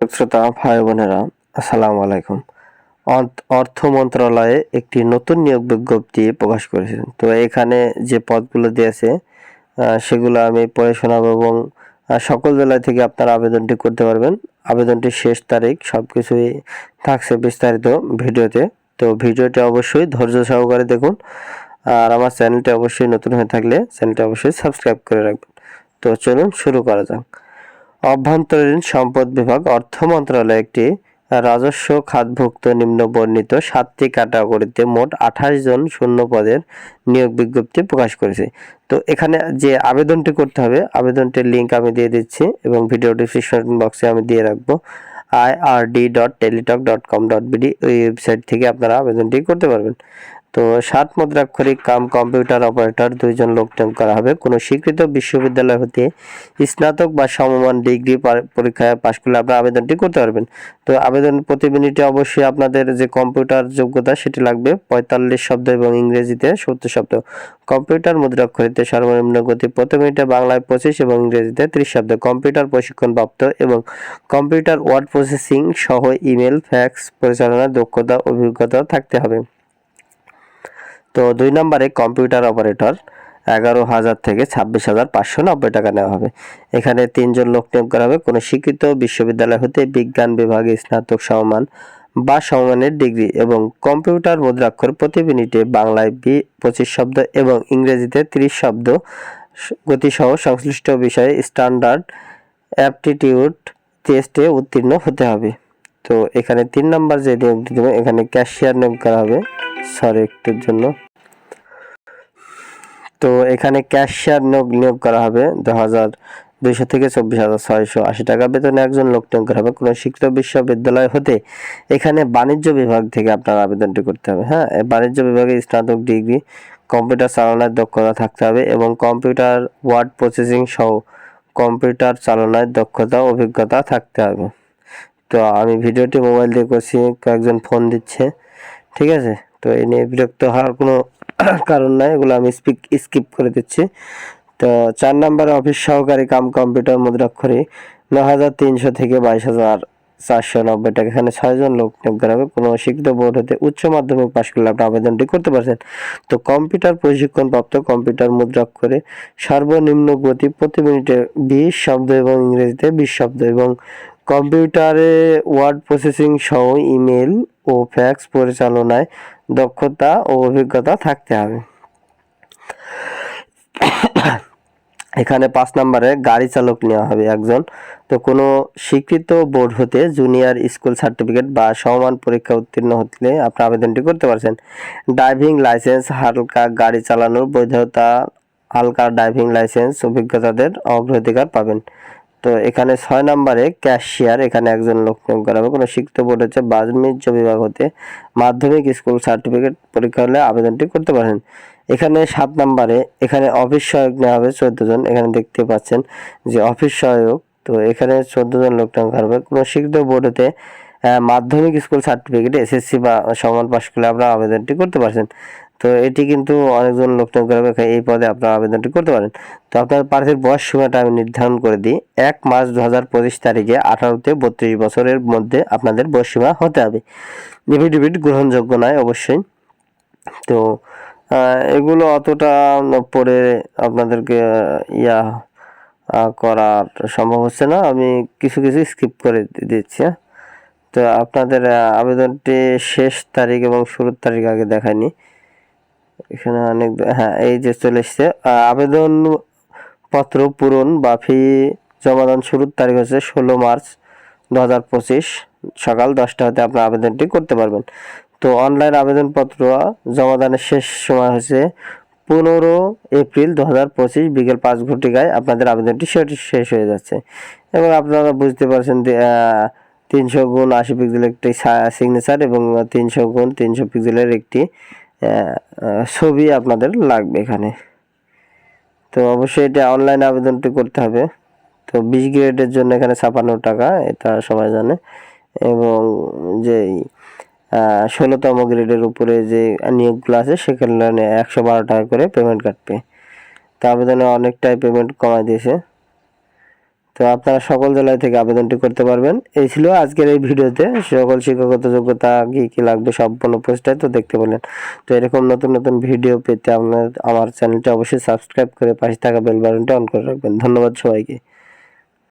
শ্রোতা ভাই বোনেরা, আসসালামু আলাইকুম। অর্থ- মন্ত্রণালয়ে একটি নতুন নিয়োগ বিজ্ঞপ্তি প্রকাশ করেছে। তো এখানে যে পদগুলো দিয়েছে সেগুলো আমি পড়ে শোনাবো এবং সকল জেলা থেকে আপনারা আবেদনটি করতে পারবেন। আবেদনটির শেষ তারিখ সব কিছুই থাকছে বিস্তারিত ভিডিওতে। তো ভিডিওটি অবশ্যই ধৈর্য সহকারে দেখুন। আর আমার চ্যানেলটি অবশ্যই নতুন হয়ে থাকলে চ্যানেলটি অবশ্যই সাবস্ক্রাইব করে রাখবেন। তো চলুন শুরু করা যাক। অভ্যন্তরীণ সম্পদ বিভাগ অর্থ মন্ত্রণালয় একটি রাজস্ব খাতভুক্ত নিম্ন বর্ণিত সাতটি ক্যাটাগরিতে মোট আঠাশ জন শূন্য পদের নিয়োগ বিজ্ঞপ্তি প্রকাশ করেছে। তো এখানে যে আবেদনটি করতে হবে, আবেদনটির লিঙ্ক আমি দিয়ে দিচ্ছি এবং ভিডিও ডিসক্রিপশন বক্সে আমি দিয়ে রাখব। IRD dot Teletalk dot com dot BD ওই ওয়েবসাইট থেকে আপনারা আবেদনটি করতে পারবেন। তো সাত মুদ্রাক্ষরিক কাম কম্পিউটার অপারেটর দুইজন লোক নিয়োগ করা হবে। কোনো স্বীকৃত বিশ্ববিদ্যালয় হতে স্নাতক বা সমমান ডিগ্রি পরীক্ষায় পাশ করলে আপনারা আবেদনটি করতে পারবেন। তো আবেদন প্রতি মিনিটে অবশ্যই আপনাদের যে কম্পিউটার যোগ্যতা সেটি লাগবে, পঁয়তাল্লিশ শব্দ এবং ইংরেজিতে সত্তর শব্দ। কম্পিউটার মুদ্রাক্ষরিতে সর্বনিম্ন গতি প্রতি মিনিটে বাংলায় পঁচিশ এবং ইংরেজিতে ত্রিশ শব্দ। কম্পিউটার প্রশিক্ষণপ্রাপ্ত এবং কম্পিউটার ওয়ার্ড প্রসেসিং সহ ইমেল, ফ্যাক্স পরিচালনার দক্ষতা, অভিজ্ঞতা থাকতে হবে। তো দুই নম্বরে কম্পিউটার অপারেটর, এগারো হাজার থেকে ছাব্বিশ হাজার পাঁচশো নব্বই টাকা নেওয়া হবে। এখানে তিনজন লোক নিয়োগ করা হবে, কোনো শিক্ষিত বিশ্ববিদ্যালয় হতে বিজ্ঞান বিভাগে স্নাতক সমমান বা সমমানের ডিগ্রি এবং কম্পিউটার মুদ্রাক্ষর প্রতি মিনিটে বাংলায় বি পঁচিশ শব্দ এবং ইংরেজিতে তিরিশ শব্দ গতিসহ সংশ্লিষ্ট বিষয়ে স্ট্যান্ডার্ড অ্যাপটিটিউড টেস্টে উত্তীর্ণ হতে হবে। তো এখানে তিন নম্বর যে নিয়োগটি দেবে এখানে ক্যাশিয়ার নিয়োগ করা হবে। সরি, একটুর জন্য। তো এখানে ক্যাশিয়ার নিয়োগ নিয়োগ করা হবে দু হাজার দুইশো থেকে চব্বিশ হাজার ছয়শো আশি টাকা বেতনে একজন লোক নিয়োগ করা হবে। কোনো শিক্ষিত বিশ্ববিদ্যালয় হতে এখানে বাণিজ্য বিভাগ থেকে আপনার আবেদনটি করতে হবে। হ্যাঁ বাণিজ্য বিভাগে স্নাতক ডিগ্রি, কম্পিউটার চালানোর দক্ষতা থাকতে হবে এবং কম্পিউটার ওয়ার্ড প্রসেসিং সহ কম্পিউটার চালানোর দক্ষতা, অভিজ্ঞতা থাকতে হবে। তো আমি ভিডিওটি মোবাইল দিয়ে করছি, কয়েকজন ফোন দিচ্ছে, ঠিক আছে? তো এই নিয়ে বিরক্ত হওয়ার কোনো কারণ নাই, এগুলো আমি স্পিক স্কিপ করে দিচ্ছি। তো চার নম্বরে অফিস সহকারী কাম কম্পিউটার মুদ্রাক্ষরে ন হাজার তিনশো থেকে বাইশ হাজার চারশো নব্বই টাকা। এখানে ছয়জন লোক নিয়োগ করা হবে। কোনো শিক্ষিত বোর্ড হতে উচ্চ মাধ্যমিক পাশ করলে আপনি আবেদনটি করতে পারছেন। তো কম্পিউটার প্রশিক্ষণপ্রাপ্ত কম্পিউটার মুদ্রাক্ষরে সর্বনিম্ন গতি প্রতি মিনিটে বিশ শব্দ এবং ইংরেজিতে বিশ শব্দ এবং কম্পিউটারে ওয়ার্ড প্রসেসিং সহ ইমেল ও ফ্যাক্স পরিচালনায় দক্ষতা ও অভিজ্ঞতা থাকতে হবে। এখানে পাঁচ নম্বরে গাড়ি চালক নেওয়া হবে একজন। তো কোনো স্বীকৃত বোর্ড হতে জুনিয়র স্কুল সার্টিফিকেট বা সমান পরীক্ষা উত্তীর্ণ হতে আপনি আবেদনটি করতে পারছেন। ড্রাইভিং লাইসেন্স, হালকা গাড়ি চালানোর বৈধতা, হালকা ড্রাইভিং লাইসেন্স, অভিজ্ঞতাদের অগ্রাধিকার পাবেন। তো এখানে ছয় নম্বরে ক্যাশিয়ার এখানে একজন লোক নিয়োগ করা হবে কোনো শিক্ষিত বোর্ড হচ্ছে বাণিজ্য বিভাগ হতে মাধ্যমিক স্কুল সার্টিফিকেট পরীক্ষা হলে আবেদনটি করতে পারেন। এখানে সাত নম্বরে, এখানে অফিস সহায়ক নেওয়া হবে চোদ্দ জন। এখানে দেখতে পাচ্ছেন যে অফিস সহায়ক, তো এখানে চোদ্দ জন লোক নিয়োগ করা হবে। কোনো শিক্ষিত বোর্ড হতে মাধ্যমিক স্কুল সার্টিফিকেট এসএসসি বা সমান পাশ করলে আপনারা আবেদনটি করতে পারছেন। তো এটি কিন্তু অনেকজন লোক নিয়োগ এই পদে আপনারা আবেদনটি করতে পারেন। তো আপনার প্রার্থীর বয়স সীমাটা আমি নির্ধারণ করে দিই। এক মার্চ দু হাজার পঁচিশ তারিখে আঠারোতে বত্রিশ বছরের মধ্যে আপনাদের বয়স সীমা হতে হবে। এফিডেভিট গ্রহণযোগ্য নয় অবশ্যই। তো এগুলো অতটা পরে আপনাদেরকে ইয়া করার সম্ভব হচ্ছে না। আমি কিছু কিছু স্কিপ করে দিচ্ছি হ্যাঁ। তো আপনাদের আবেদনটি শেষ তারিখ এবং শুরুর তারিখ আগে দেখায়নি এখানে অনেক হ্যাঁ এই যে চলে এসছে। আবেদন পত্র পূরণ বা ফি জমাদান শুরুর তারিখ হচ্ছে ষোলো মার্চ দু হাজার পঁচিশ সকাল দশটা হতে আপনার আবেদনটি করতে পারবেন। তো অনলাইন আবেদনপত্র জমাদানের শেষ সময় হচ্ছে পনেরো এপ্রিল দু হাজার পঁচিশ বিকেল পাঁচ ঘটিকায় আপনাদের আবেদনটি শেষ হয়ে যাচ্ছে। এবং আপনারা বুঝতে পারছেন তিনশো গুণ আশি পিক্সেলের একটি সিগনেচার এবং তিনশো গুণ তিনশো পিক্সেলের একটি ছবি আপনাদের লাগবে এখানে। তো অবশ্যই এটা অনলাইন আবেদনটি করতে হবে। তো বিশ গ্রেডের জন্য এখানে ছাপান্ন টাকা, এটা সবাই জানে। এবং যে ষোলোতম গ্রেডের উপরে যে নিয়োগগুলো আছে, সেখানে একশো বারো টাকা করে পেমেন্ট কাটবে তো আবেদনে অনেকটাই পেমেন্ট কমাই দিয়েছে। তো আপনারা সকল জেলায় থেকে আবেদনটি করতে পারবেন। এই ছিল আজকের এই ভিডিওতে। সকল শিক্ষাগত যোগ্যতা কি কি লাগবে সম্পূর্ণ পোস্টটাই তো দেখতে পেলেন তো এরকম নতুন নতুন ভিডিও পেতে আপনার, আমার চ্যানেলটি অবশ্যই সাবস্ক্রাইব করে পাশে থাকা বেল বাটনটি অন করে রাখবেন। ধন্যবাদ সবাইকে।